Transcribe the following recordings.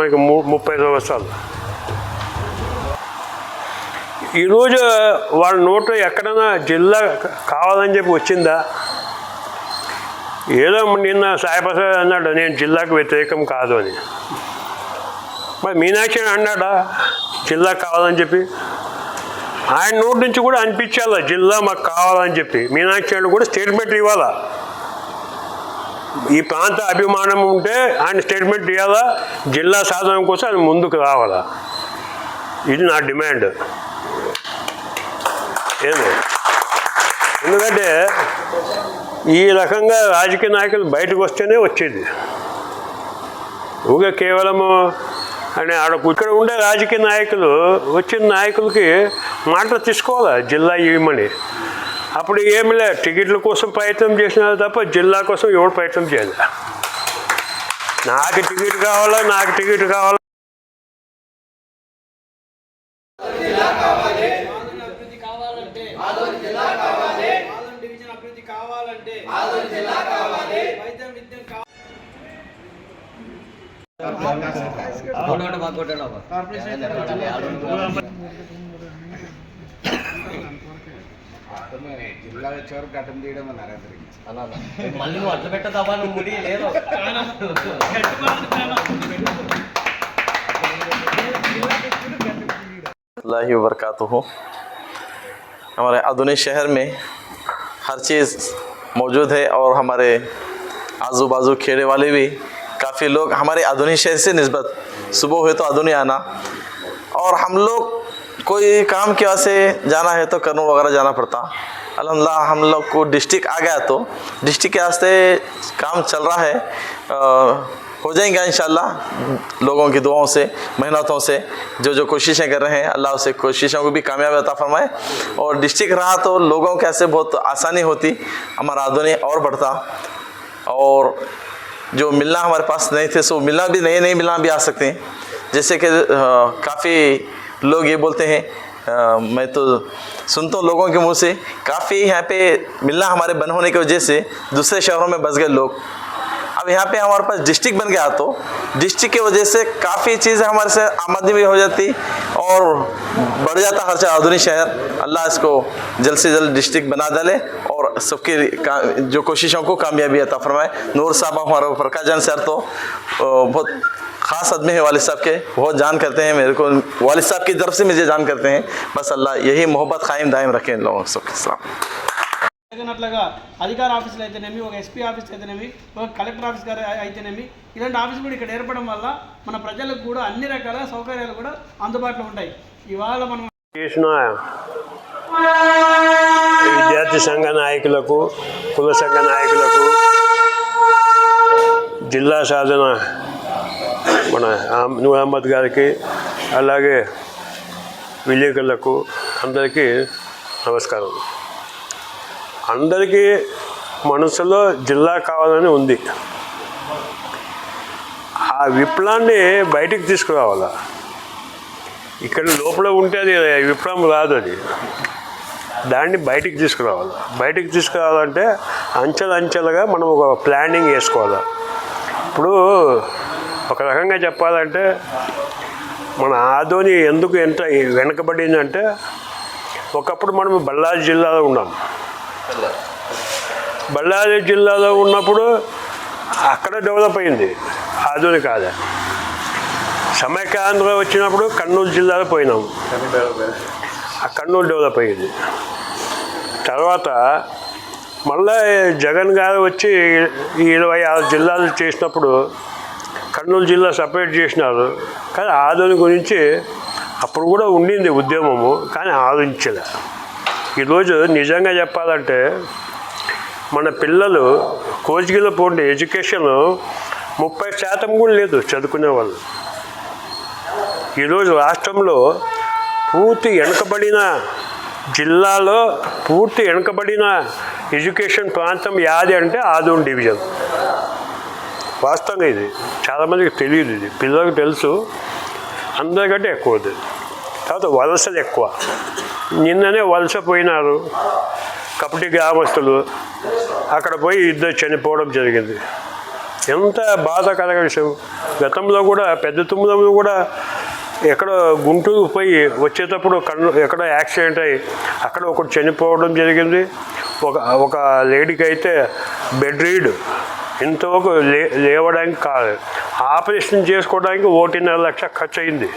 మనకి ము ముప్పై సంవత్సరాలు. ఈరోజు వాళ్ళ నోటు ఎక్కడన్నా జిల్లా కావాలని చెప్పి వచ్చిందా? ఏదో నిన్న సాయిప్రసాద్ అన్నాడు నేను జిల్లాకు వ్యతిరేకం కాదు అని. మరి మీనాక్షి అన్నాడా జిల్లా కావాలని చెప్పి? ఆయన నోటి నుంచి కూడా అనిపించాలా జిల్లా మాకు కావాలని చెప్పి. మీనాక్షి కూడా స్టేట్మెంట్ ఇవ్వాలా? ఈ ప్రాంత అభిమానం ఉంటే ఆయన స్టేట్మెంట్ ఇవ్వాలా జిల్లా సాధనం కోసం ఆయన ముందుకు రావాలా? ఇది నా డిమాండ్. ఏంది ఎందుకంటే ఈ రకంగా రాజకీయ నాయకులు బయటకు వస్తేనే వచ్చేది. ఊగా కేవలము అని ఆడ ఇక్కడ ఉండే రాజకీయ నాయకులు వచ్చిన నాయకులకి మాటలు తీసుకోవాలా? జిల్లా ఇవ్వమని. అప్పుడు ఏమి లే టికెట్ల కోసం ప్రయత్నం చేసినారు తప్ప జిల్లా కోసం ఎవరు ప్రయత్నం చేయాలి. నాకు టికెట్ కావాలా నాకు టికెట్ కావాలా? ఆదరణ విద్యం కావాలి జిల్లా వచ్చేవరకు ఘటన తీయడం నరేంద్ర మళ్ళీ నువ్వు అట్లా పెట్టదమ్మా నువ్వు ముడి లేదు अल्लाह वरकatuh हमारे आधुनिक शहर में हर चीज़ मौजूद है और हमारे आजू बाजू खेड़े वाले भी काफ़ी लोग हमारे आधुनिक शहर से नस्बत सुबह हुए तो आधुनिक आना और हम लोग कोई काम की वजह से जाना है तो करनूल वगैरह जाना पड़ता। अल्हम्दुलिल्लाह हम लोग को डिस्ट्रिक्ट आ गया तो। डिस्ट्रिक्ट के वास्ते काम चल रहा है। अ, हो जाएगा इंशाल्लाह लोगों की दुआओं से मेहनतों से जो जो कोशिशें कर रहे हैं अल्लाह उसे कोशिशों को भी कामयाब अता फरमाए। और डिस्ट्रिक्ट रहा तो लोगों के ऐसे बहुत आसानी होती हमारा आधुनिक और बढ़ता। और जो मिलना हमारे पास नहीं थे सो मिलना भी नए नए मिलना भी आ सकते हैं। जैसे कि काफ़ी लोग ये बोलते हैं अ, मैं तो सुनता हूँ लोगों के मुँह से। काफ़ी यहाँ पे मिलना हमारे बन होने की वजह से दूसरे शहरों में बस गए लोग। अब यहाँ पे हमारे पास डिस्ट्रिक्ट बन गया तो डिस्ट्रिक्ट की वजह से काफ़ी चीज़ें हमारे से आमदनी भी हो जाती और बढ़ जाता हर शहर आधुनिक शहर। अल्लाह इसको जल्द से जल्द डिस्ट्रिक्ट बना डाले और सबकी जो कोशिशों को कामयाबी अता फरमाए। नूर साहब हमारे प्रकाश जैन सर तो बहुत ख़ास आदमी है वालिद साहब के बहुत जान करते हैं मेरे को वालिद साहब की तरफ से मुझे जान करते हैं बस अल्लाह यही मोहब्बत कायम दायम रखें इन लोगों सबके सलाम జరిగినట్లుగా అధికార ఆఫీసులు అయితేనేమి ఒక ఎస్పీ ఆఫీస్ అయితేనేమి ఒక కలెక్టర్ ఆఫీస్ గారు అయితేనేమి ఇలాంటి ఆఫీస్ కూడా ఇక్కడ ఏర్పడడం వల్ల మన ప్రజలకు కూడా అన్ని రకాల సౌకర్యాలు కూడా అందుబాటులో ఉంటాయి ఇవాళ మనం చేసిన విద్యార్థి సంఘ నాయకులకు కుల సంఘ నాయకులకు జిల్లా సాధన మన నూర్ అహ్మద్ గారికి అలాగే విలేకరులకు అందరికీ నమస్కారం. అందరికీ మనసులో జిల్లా కావాలని ఉంది. ఆ విప్లవాన్ని బయటికి తీసుకురావాలా? ఇక్కడ లోపల ఉంటే అది విప్లవం రాదు అది. దాన్ని బయటికి తీసుకురావాలి. బయటికి తీసుకురావాలంటే అంచెలంచెలుగా మనం ఒక ప్లానింగ్ వేసుకోవాలి? ఇప్పుడు ఒక రకంగా చెప్పాలంటే మన ఆదోని ఎందుకు ఎంత వెనకబడిందంటే ఒకప్పుడు మనం బళ్ళారి జిల్లాలో ఉన్నాం. బళ్ళారి జిల్లాలో ఉన్నప్పుడు అక్కడ డెవలప్ అయింది. ఆధునిక కాదా. సమైక్యాంధ్ర వచ్చినప్పుడు కర్నూలు జిల్లాలో పోయినాం. ఆ కర్నూలు డెవలప్ అయ్యింది తర్వాత మళ్ళీ జగన్ గారు వచ్చి ఇరవై ఆరు జిల్లాలు చేసినప్పుడు కర్నూలు జిల్లా సపరేట్ చేసినారు. కానీ ఆదోని గురించి అప్పుడు కూడా ఉండింది ఉద్యమము కానీ ఆలోచించలే. ఈరోజు నిజంగా చెప్పాలంటే మన పిల్లలు కోచిగిలో పోండి ఎడ్యుకేషన్ ముప్పై శాతం కూడా లేదు చదువుకునే వాళ్ళు. ఈరోజు రాష్ట్రంలో పూర్తి వెనుకబడిన జిల్లాలో పూర్తి వెనుకబడిన ఎడ్యుకేషన్ ప్రాంతం యాది అంటే ఆదోన్ డివిజన్. వాస్తవంగా ఇది చాలామందికి తెలియదు ఇది. పిల్లలకు తెలుసు అందరికంటే ఎక్కువ ఇది తర్వాత వలసలు ఎక్కువ. నిన్ననే వలస పోయినారు కపటి గ్రామస్తులు. అక్కడ పోయి ఇద్దరు చనిపోవడం జరిగింది. ఎంత బాధాకర విషయం. గతంలో కూడా పెద్ద తుమ్మలంలో కూడా ఎక్కడ గుంటూరు పోయి వచ్చేటప్పుడు కన్ను ఎక్కడ యాక్సిడెంట్ అయ్యి అక్కడ ఒకటి చనిపోవడం జరిగింది. ఒక ఒక లేడీకి అయితే బెడ్ రీడ్ ఇంతవరకు లే లేవడానికి కాదు. ఆపరేషన్ చేసుకోవడానికి ఒకటిన్నర లక్ష ఖర్చు అయింది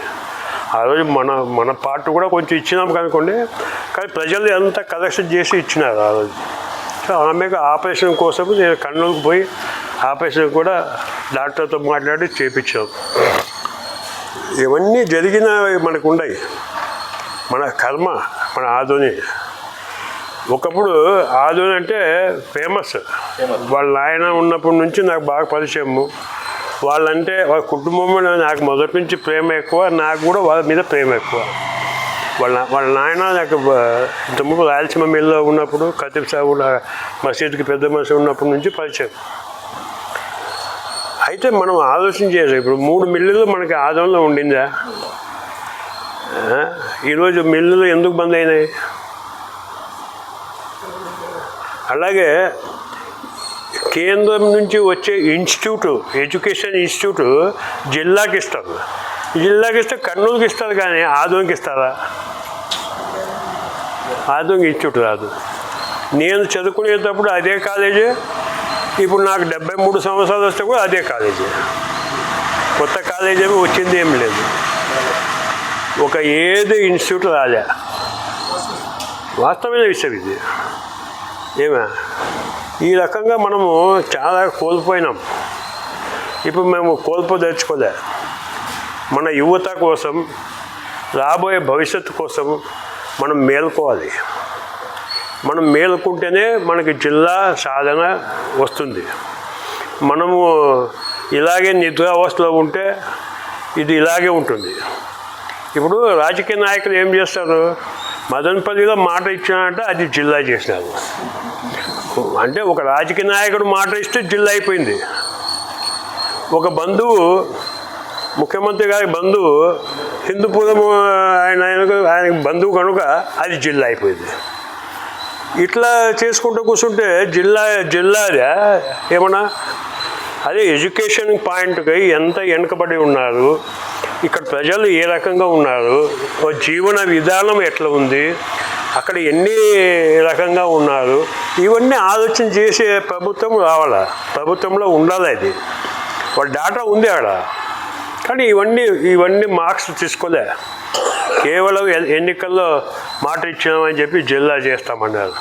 ఆ రోజు మన మన పార్ట్ కూడా కొంచెం ఇచ్చినాం కనుకోండి కానీ ప్రజలు ఎంత కలెక్షన్ చేసి ఇచ్చినారు ఆ రోజు. సో ఆమెకు ఆపరేషన్ కోసం నేను కర్నూలుకు పోయి ఆపరేషన్ కూడా డాక్టర్తో మాట్లాడి చేపించాం. ఇవన్నీ జరిగిన మనకు ఉన్నాయి. మన కర్మ మన ఆధుని. ఒకప్పుడు ఆధుని అంటే ఫేమస్ వాళ్ళ నాయన ఉన్నప్పటి నుంచి నాకు బాగా పరిచయము. వాళ్ళంటే వాళ్ళ కుటుంబంలో నాకు మొదటి నుంచి ప్రేమ ఎక్కువ నాకు కూడా వాళ్ళ మీద ప్రేమ ఎక్కువ. వాళ్ళ వాళ్ళ నాయన నాకు ఇంతకుముందు రాయలసీమ మిల్లో ఉన్నప్పుడు ఖతీబ్ సాబు మసీద్కి పెద్ద మనిషి ఉన్నప్పటి నుంచి పరిచయం. అయితే మనం ఆలోచన చేసాం ఇప్పుడు మూడు మిల్లులు మనకి ఆదంలో ఉండిందా? ఈరోజు మిల్లులు ఎందుకు బంద్ అయినాయి? అలాగే కేంద్రం నుంచి వచ్చే ఇన్స్టిట్యూట్ ఎడ్యుకేషన్ ఇన్స్టిట్యూట్ జిల్లాకి ఇస్తారు జిల్లాకి ఇస్తే కర్నూలుకి ఇస్తారు కానీ ఆదోనికి ఇస్తారా? ఆదోనికి ఇన్స్టిట్యూట్ రాదు. నేను చదువుకునేటప్పుడు అదే కాలేజీ ఇప్పుడు నాకు డెబ్బై మూడు సంవత్సరాలు వస్తే కూడా అదే కాలేజీ. కొత్త కాలేజీ ఏమి వచ్చింది ఏం లేదు. ఒక ఏది ఇన్స్టిట్యూట్ రాలే. వాస్తవమైన విషయం ఇది. ఏమే? ఈ రకంగా మనము చాలా కోల్పోయినాం. ఇప్పుడు మేము కోల్పోదలుచుకోలే మన యువత కోసం రాబోయే భవిష్యత్తు కోసం మనం మేల్కోవాలి. మనం మేలుకుంటేనే మనకి జిల్లా సాధన వస్తుంది. మనము ఇలాగే నిద్రావస్థలో ఉంటే ఇది ఇలాగే ఉంటుంది. ఇప్పుడు రాజకీయ నాయకులు ఏం చేస్తారు? మదనపల్లిలో మాట ఇచ్చినారంటే అది జిల్లా చేసినారు. అంటే ఒక రాజకీయ నాయకుడు మాట ఇస్తే జిల్లా అయిపోయింది. ఒక బంధువు ముఖ్యమంత్రి గారి బంధువు హిందూపురం ఆయన ఆయనకు ఆయన బంధువు కనుక అది జిల్లా అయిపోయింది. ఇట్లా చేసుకుంటూ కూర్చుంటే జిల్లా జిల్లాదా ఏమన్నా? అదే ఎడ్యుకేషన్ పాయింట్కి ఎంత వెనుకబడి ఉన్నారు? ఇక్కడ ప్రజలు ఏ రకంగా ఉన్నారు? ఓ జీవన విధానం ఎట్లా ఉంది? అక్కడ ఎన్ని రకంగా ఉన్నారు? ఇవన్నీ ఆలోచన చేసే ప్రభుత్వం రావాలా? ప్రభుత్వంలో ఉండాలి అది వాళ్ళ డాటా ఉంది ఆడ. కానీ ఇవన్నీ ఇవన్నీ మార్క్స్ తీసుకోలే. కేవలం ఎన్నికల్లో మాట ఇచ్చినామని చెప్పి జిల్లా చేస్తామన్నారు.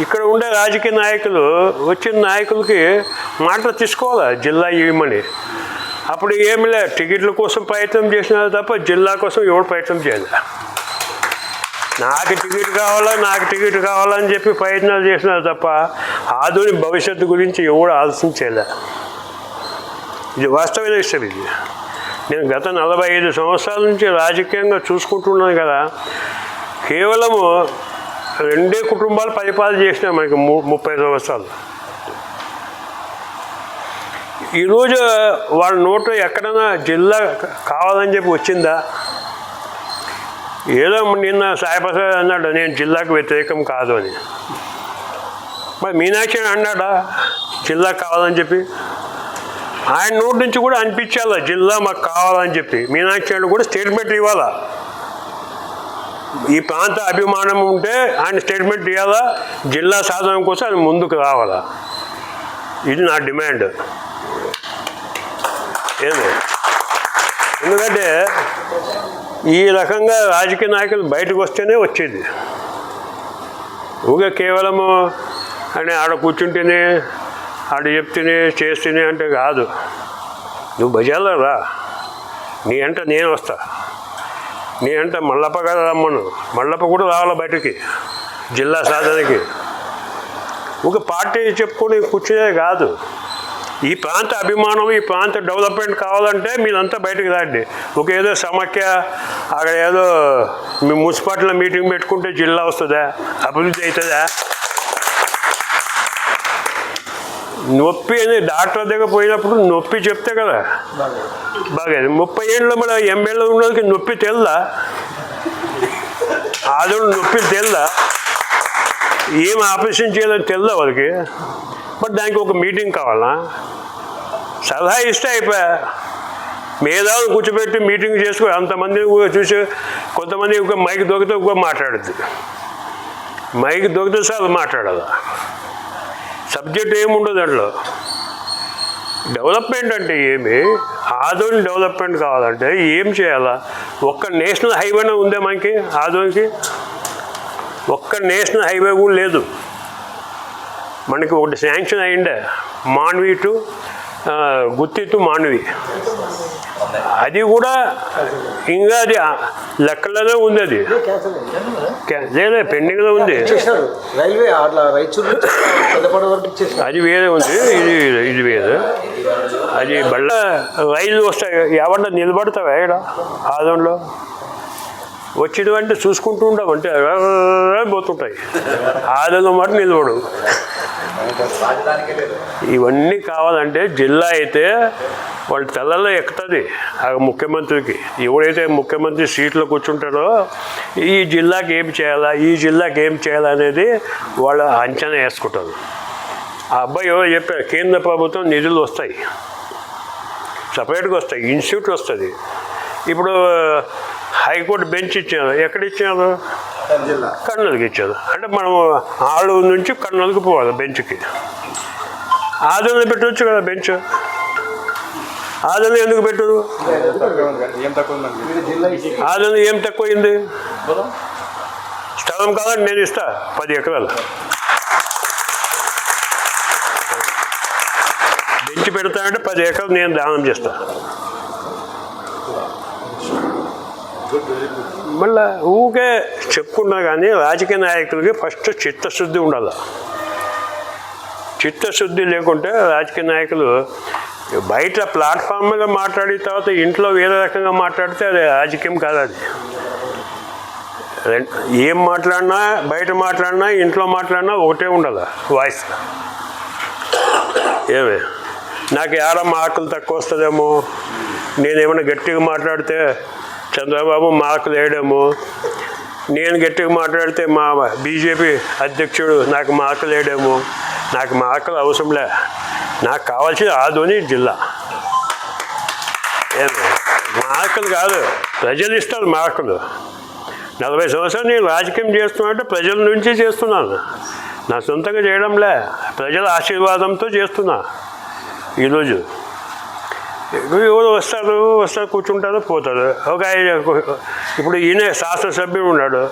ఇక్కడ ఉండే రాజకీయ నాయకులు వచ్చిన నాయకులకి మాట తీసుకోవాలా? జిల్లా ఇవ్వమని. అప్పుడు ఏమి లే టికెట్ల కోసం ప్రయత్నం చేసినారు తప్ప జిల్లా కోసం ఎవరు ప్రయత్నం చేయలే. నాకు టికెట్ కావాలా నాకు టికెట్ కావాలని చెప్పి ప్రయత్నాలు చేసినారు తప్ప ఆధుని భవిష్యత్తు గురించి ఎవడు ఆలోచించలే ఇది వాస్తవమైన విషయం ఇది. నేను గత నలభై ఐదు సంవత్సరాల నుంచి రాజకీయంగా చూసుకుంటున్నాను కదా కేవలము రెండే కుటుంబాలు పరిపాలన చేసిన మనకి ము ముప్పై సంవత్సరాలు. ఈరోజు వాళ్ళ నోటు ఎక్కడైనా జిల్లా కావాలని చెప్పి వచ్చిందా? ఏదో నిన్న సాయిప్రసాద్ అన్నాడు నేను జిల్లాకు వ్యతిరేకం కాదు అని. మరి మీనాక్షి అన్నాడా జిల్లా కావాలని చెప్పి? ఆయన నోటి నుంచి కూడా అనిపించాలా జిల్లా మాకు కావాలని చెప్పి? మీనాక్షి గారు కూడా స్టేట్మెంట్ ఇవ్వాలా? ఈ ప్రాంత అభిమానం ఉంటే ఆయన స్టేట్మెంట్ ఇవ్వాలా జిల్లా సాధన కోసం ఆయన ముందుకు రావాలా? ఇది నా డిమాండ్ ఏంది? ఎందుకంటే ఈ రకంగా రాజకీయ నాయకులు బయటకు వస్తేనే వచ్చేది. ఊగా కేవలము అని ఆడ కూర్చుంటేనే ఆడ చెప్తేనే చేస్తేనే అంటే కాదు. నువ్వు బజార్లో రా. నీ అంట నేను వస్తా. నీ అంట మల్లప్ప కదా రమ్మను. మల్లప్ప కూడా రావాలా బయటకి? జిల్లా సాధనకి. ఒక పార్టీ చెప్పుకొని కూర్చునే కాదు. ఈ ప్రాంత అభిమానం ఈ ప్రాంత డెవలప్మెంట్ కావాలంటే మీరంతా బయటకు రండి. ఒక ఏదో సమాఖ్య అక్కడ ఏదో మీ మున్సిపాలిటీలో మీటింగ్ పెట్టుకుంటే జిల్లా వస్తుందా? అభివృద్ధి అవుతుందా? నొప్పి అని డాక్టర్ దగ్గర పోయినప్పుడు నొప్పి చెప్తే కదా. బాగా ముప్పై ఏళ్ళు మన ఎమ్మెల్యే ఉన్నోళ్ళకి నొప్పి తెల్దా? ఆదోడు నొప్పి తెల్దా? ఏం ఆపరేషన్ చేయాలని తెల్దా వాళ్ళకి? బట్ దానికి ఒక మీటింగ్ కావాలా? సలహా ఇస్తే అయిపోయా? మేధావులు కూర్చోబెట్టి మీటింగ్ చేసుకో అంతమంది చూసి కొంతమంది ఒక మైక్ దొరికితే ఒక మాట్లాడుద్ది. మైక్ దొరికితే సార్ మాట్లాడాలి? సబ్జెక్ట్ ఏముండదు దాంట్లో. డెవలప్మెంట్ అంటే ఏమి? ఆదోని డెవలప్మెంట్ కావాలంటే ఏం చేయాలా? ఒక్క నేషనల్ హైవేనే ఉందే మనకి ఆదోనికి ఒక్క నేషనల్ హైవే కూడా లేదు. మనకి ఒకటి శాంక్షన్ అయిండే Manvi to Gutti to Manvi. అది కూడా ఇంకా అది ఆ లెక్కలోనే ఉంది అది. లేదు పెండింగ్లో ఉంది. రైల్వే అది వేరే ఉంది. ఇది ఇది వేరే. అది బళ్ళ రైలు వస్తాయి. ఎవరన్నా నిలబడతావా ఇక్కడ? ఆదంలో వచ్చినవంటే చూసుకుంటూ ఉంటాం. అంటే పోతుంటాయి ఆదంలో మాట నిలబడు ఇవన్నీ కావాలంటే జిల్లా అయితే వాళ్ళ తెల్లలో ఎక్కుతుంది ఆ ముఖ్యమంత్రికి. ఎవడైతే ముఖ్యమంత్రి సీట్లో కూర్చుంటాడో ఈ జిల్లాకి ఏం చేయాలా ఈ జిల్లాకి ఏం చేయాలా అనేది వాళ్ళు అంచనా వేసుకుంటారు. ఆ అబ్బాయి ఎవరో చెప్పారు కేంద్ర ప్రభుత్వం నిధులు వస్తాయి. సపరేట్గా వస్తాయి. ఇన్స్టిట్యూట్ వస్తుంది. ఇప్పుడు హైకోర్టు బెంచ్ ఇచ్చారు. ఎక్కడ ఇచ్చారు కర్నూలుకి ఇచ్చారు. అంటే మనం ఆలూరు నుంచి కర్నూలుకి పోవాలి బెంచ్కి. ఆదంలో పెట్టవచ్చు కదా బెంచ్? ఆదంలో ఎందుకు పెట్టరు? ఆదంలో ఏం తక్కువైంది? స్థలం కావాలంటే నేను ఇస్తా పది ఎకరాలు. బెంచ్ పెడతానంటే పది ఎకరాలు నేను దానం చేస్తా. మళ్ళా ఊకే చెప్పుకున్నా కానీ రాజకీయ నాయకులకి ఫస్ట్ చిత్తశుద్ధి ఉండాలి. చిత్తశుద్ధి లేకుంటే రాజకీయ నాయకులు బయట ప్లాట్ఫామ్ మీద మాట్లాడిన తర్వాత ఇంట్లో వేరే రకంగా మాట్లాడితే అది రాజకీయం కాదు అది. ఏం మాట్లాడినా బయట మాట్లాడినా ఇంట్లో మాట్లాడినా ఒకటే ఉండాలి వాయిస్. ఏమే? నాకు ఏడ ఆకులు తక్కువ వస్తుందేమో? నేనేమైనా గట్టిగా మాట్లాడితే చంద్రబాబు మాకు లేడము నేను గట్టిగా మాట్లాడితే మా బీజేపీ అధ్యక్షుడు నాకు మార్కులు వేయడము. నాకు మార్కులు అవసరంలే నాకు కావాల్సింది ఆదోని జిల్లా. ఏమి మార్కులు కాదు. ప్రజలు ఇస్తారు మార్కులు. నలభై సంవత్సరాలు నేను రాజకీయం చేస్తున్నా అంటే ప్రజల నుంచి చేస్తున్నాను. నా సొంతంగా చేయడంలే ప్రజల ఆశీర్వాదంతో చేస్తున్నా. ఈరోజు ఎవరు వస్తారు? వస్తారు కూర్చుంటారు పోతారు. ఒక ఆయన ఇప్పుడు ఈయన శాసనసభ్యుడు ఉన్నాడు.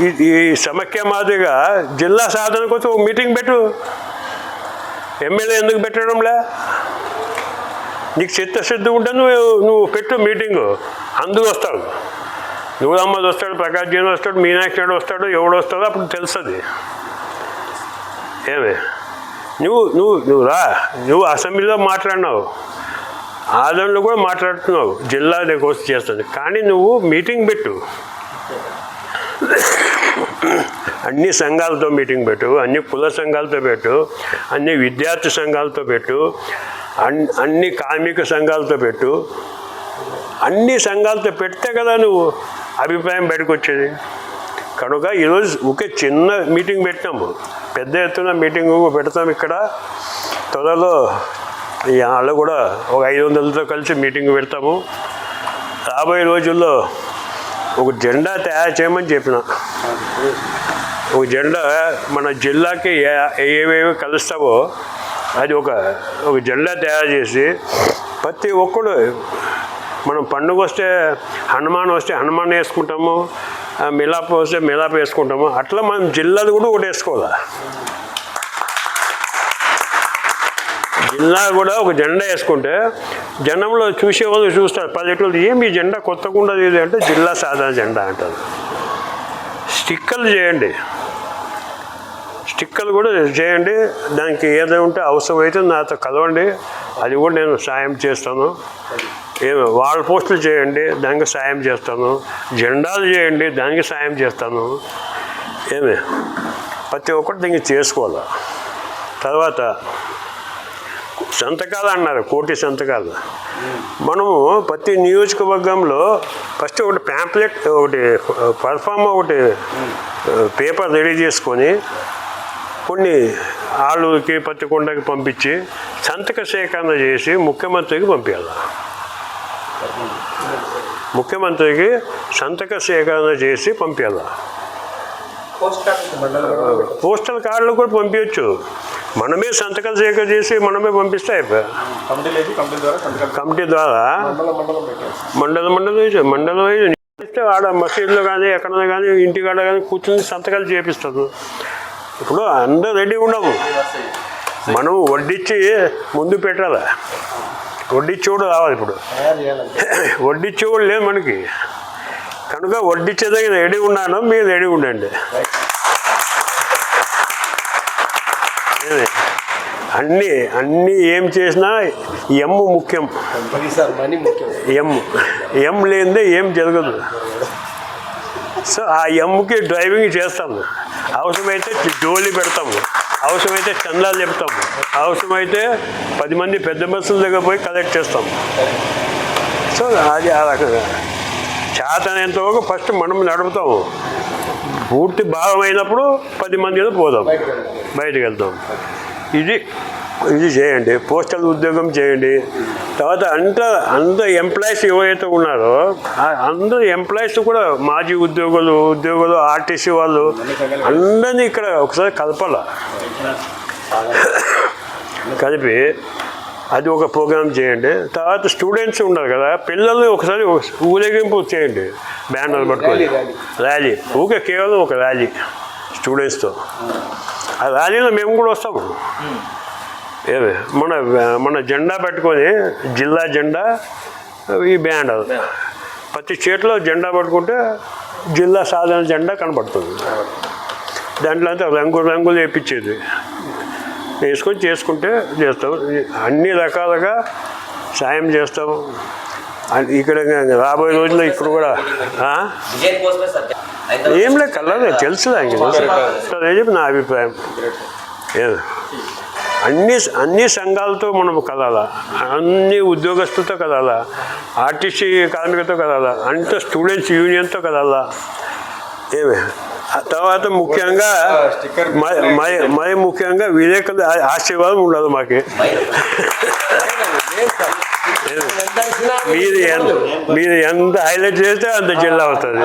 ఈ ఈ మాదిరిగా జిల్లా సాధన కోసం ఒక మీటింగ్ పెట్టు. ఎమ్మెల్యే ఎందుకు పెట్టడంలే? నీకు చిత్తశుద్ధి ఉంటే నువ్వు నువ్వు పెట్టు మీటింగు. అందరూ వస్తారు నువ్వు వస్తాడు ప్రకాష్ జైన్ వస్తాడు మీనాక్షి నాయుడు వస్తాడు ఎవడు వస్తాడో అప్పుడు తెలుస్తుంది. ఏమే? నువ్వు నువ్వు నువ్వు రా. నువ్వు అసెంబ్లీలో మాట్లాడినావు. ఆదంలో కూడా మాట్లాడుతున్నావు. జిల్లా కోసం చేస్తుంది. కానీ నువ్వు మీటింగ్ పెట్టు. అన్ని సంఘాలతో మీటింగ్ పెట్టు అన్ని కుల సంఘాలతో పెట్టు అన్ని విద్యార్థి సంఘాలతో పెట్టు అన్ని కార్మిక సంఘాలతో పెట్టు. అన్ని సంఘాలతో పెడితే కదా నువ్వు అభిప్రాయం బయటకు వచ్చేది. కనుక ఈరోజు ఒకే చిన్న మీటింగ్ పెట్టాము పెద్ద ఎత్తున మీటింగ్ పెడతాం ఇక్కడ. త్వరలో ఈ వాళ్ళు కూడా ఒక ఐదు వందలతో కలిసి మీటింగ్ పెడతాము. రాబోయే రోజుల్లో ఒక జెండా తయారు చేయమని చెప్పిన. ఒక జెండా మన జిల్లాకి ఏ- ఏవేవి కలుస్తావో అది ఒక ఒక జెండా తయారు చేసి ప్రతి ఒక్కడు మనం పండుగ వస్తే హనుమాన్ వస్తే హనుమాన్ వేసుకుంటాము మిలాప్ వస్తే మిలాప్ వేసుకుంటాము అట్లా మనం జిల్లాది కూడా ఒకటి వేసుకోవాలి? జిల్లా కూడా ఒక జెండా వేసుకుంటే జనంలో చూసేవాళ్ళు చూస్తారు పల్లెటూరు ఏమి ఈ జెండా కొత్తగా ఉండదు ఇది అంటే జిల్లా సాధారణ జెండా అంటారు. స్టిక్కర్లు చేయండి. స్టిక్కర్లు కూడా చేయండి దానికి ఏదైనా ఉంటే అవసరమైతే నాతో కలవండి అది కూడా నేను సాయం చేస్తాను. ఏమి వాల్ పోస్టులు చేయండి దానికి సాయం చేస్తాను. జెండాలు చేయండి దానికి సాయం చేస్తాను. ఏమి? ప్రతి ఒక్కటి దీనికి చేసుకోవాలి? తర్వాత సంతకాలు అన్నారు కోటి సంతకాలు మనము ప్రతి నియోజకవర్గంలో ఫస్ట్ ఒకటి ప్యాంప్లెట్ ఒకటి పర్ఫామ్ ఒకటి పేపర్ రెడీ చేసుకొని కొన్ని ఆలూరుకి పత్తికొండకి పంపించి సంతక సేకరణ చేసి ముఖ్యమంత్రికి పంపించాలి. ముఖ్యమంత్రికి సంతక సేకరణ చేసి పంపించాలి. పోస్టల్ కార్డులు కూడా పంపించచ్చు. మనమే సంతకాలు సేకరణ చేసి మనమే పంపిస్తే అయిపోయా? కమిటీ ద్వారా మండలం మండలం మండలం ఇస్తే ఆడ మసీదులో కానీ ఎక్కడ కానీ ఇంటికాడ కానీ కూర్చొని సంతకాలు చేపిస్తారు. ఇప్పుడు అందరూ రెడీ ఉండము. మనం వడ్డిచ్చి ముందు పెట్టాలి? వడ్డిచ్చి కూడా రావాలి ఇప్పుడు. కూడా లేదు మనకి. కనుక వడ్డిచ్చేదగిన రెడీ ఉన్నాను మీరు రెడీ ఉండండి? అన్నీ అన్నీ ఏం చేసినా ఎమ్ ముఖ్యం. ఎమ్ ఎమ్ లేనిదే ఏం జరగదు. సో ఆ ఎమ్కి డ్రైవింగ్ చేస్తాము అవసరమైతే జోలి పెడతాము అవసరమైతే చందాలు చెప్తాము అవసరమైతే పది మంది పెద్ద బస్సుల దగ్గర పోయి కలెక్ట్ చేస్తాము సో అది ఆ రకంగా. చేతనంత ఫస్ట్ మనం నడుపుతాము పూర్తి భావం అయినప్పుడు పది మందిలో పోదాం. బయటకు వెళ్తాం ఇది ఇది చేయండి. పోస్టల్ ఉద్యోగం చేయండి. తర్వాత అంత అంత ఎంప్లాయీస్ ఎవరైతే ఉన్నారో అందరు ఎంప్లాయీస్ కూడా మాజీ ఉద్యోగులు ఉద్యోగులు ఆర్టీసీ వాళ్ళు అందరినీ ఇక్కడ ఒకసారి కలపాల. కలిపి అది ఒక ప్రోగ్రామ్ చేయండి. తర్వాత స్టూడెంట్స్ ఉన్నారు కదా పిల్లల్ని ఒకసారి ఊరేగింపు చేయండి. బ్యానర్ పట్టుకొని. ర్యాలీ. ఊకే కేవలం ఒక ర్యాలీ స్టూడెంట్స్తో. ఆ ర్యాలీలో మేము కూడా వస్తాము ఏమి మన మన జెండా పెట్టుకొని జిల్లా జెండా ఈ బ్యాండ్ ప్రతి చేతిలో జెండా పట్టుకుంటే జిల్లా సాధారణ జెండా కనపడుతుంది దాంట్లో అంతా రంగు రంగులు వేయించేది వేసుకొని చేసుకుంటే చేస్తాం. అన్ని రకాలుగా సాయం చేస్తాం. ఇక్కడ రాబోయే రోజుల్లో ఇక్కడ కూడా ఏం లేదు కలర్ తెలుసు తెలుసు అదే చెప్పి నా అభిప్రాయం? ఏం? అన్ని అన్ని సంఘాలతో మనం కదాలా అన్ని ఉద్యోగస్తులతో కదాలా ఆర్టీసీ కార్మికులతో కదాలా అంత స్టూడెంట్స్ యూనియన్తో కదాలా ఏమే? తర్వాత ముఖ్యంగా మరి ముఖ్యంగా విలేకరుల ఆ- ఆశీర్వాదం ఉండదు మాకు. మీరు ఎంత మీరు ఎంత హైలైట్ చేస్తే అంత జిల్లా అవుతుంది.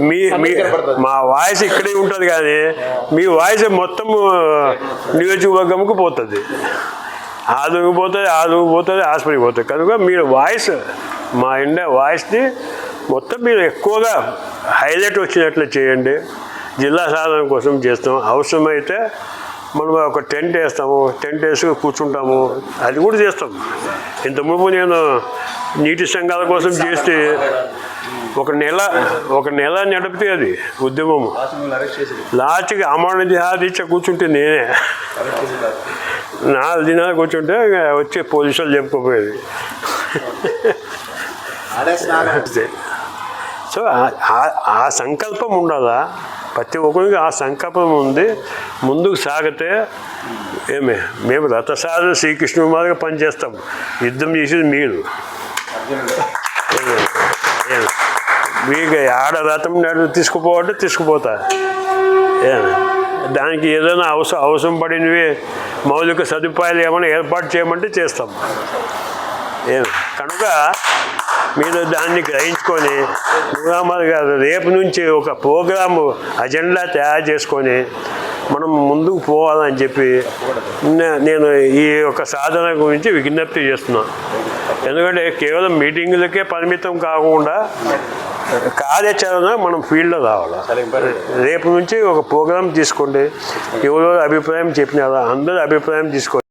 మీ మీ మా వాయిస్ ఇక్కడే ఉంటుంది కానీ మీ వాయిస్ మొత్తం నియోజకవర్గంకు పోతుంది. ఆదుకు పోతుంది ఆదుకు పోతుంది హాస్పిటల్కి పోతుంది. కనుక మీరు వాయిస్ మా ఇండియా వాయిస్ని మొత్తం మీరు ఎక్కువగా హైలైట్ వచ్చినట్లు చేయండి. జిల్లా సాధన కోసం చేస్తాం. అవసరమైతే మనం ఒక టెంట్ వేస్తాము. టెంట్ వేసి కూర్చుంటాము. అది కూడా చేస్తాం. ఇంత మునుపు నేను నీటి సంఘాల కోసం చేస్తే ఒక నెల ఒక నెల నడిపితే అది ఉద్యమం అరెస్ట్ చేసి లాస్ట్కి అమరణ దీక్ష కూర్చుంటే నేనే. నాలుగు దినాలు కూర్చుంటే వచ్చి పోలీసులు చెప్పుకోపోయేది. సో ఆ- ఆ- సంకల్పం ఉండాలా? ప్రతి ఒక్కరికి ఆ సంకల్పం ఉంది. ముందుకు సాగితే ఏమే? మేము రథసారు శ్రీకృష్ణుడు మాదిరిగా పనిచేస్తాం. యుద్ధం చేసేది మీరు. మీకు ఆడ రథం నడు తీసుకుపోవాలంటే తీసుకుపోతా. దానికి ఏదైనా అవసరం అవసరం పడినవి మౌలిక సదుపాయాలు ఏమైనా ఏర్పాటు చేయమంటే చేస్తాం. ఏం కనుక మీరు దాన్ని గ్రహించుకొని మురామర్ గారు రేపు నుంచి ఒక ప్రోగ్రాము అజెండా తయారు చేసుకొని మనం ముందుకు పోవాలని చెప్పి నేను ఈ యొక్క సాధన గురించి విజ్ఞప్తి చేస్తున్నాను ఎందుకంటే కేవలం మీటింగులకే పరిమితం కాకుండా కార్యాచరణ మనం ఫీల్డ్లో రావాలి? రేపు నుంచి ఒక ప్రోగ్రాం తీసుకోండి. ఎవరో అభిప్రాయం చెప్పినారా అందరూ అభిప్రాయం తీసుకోండి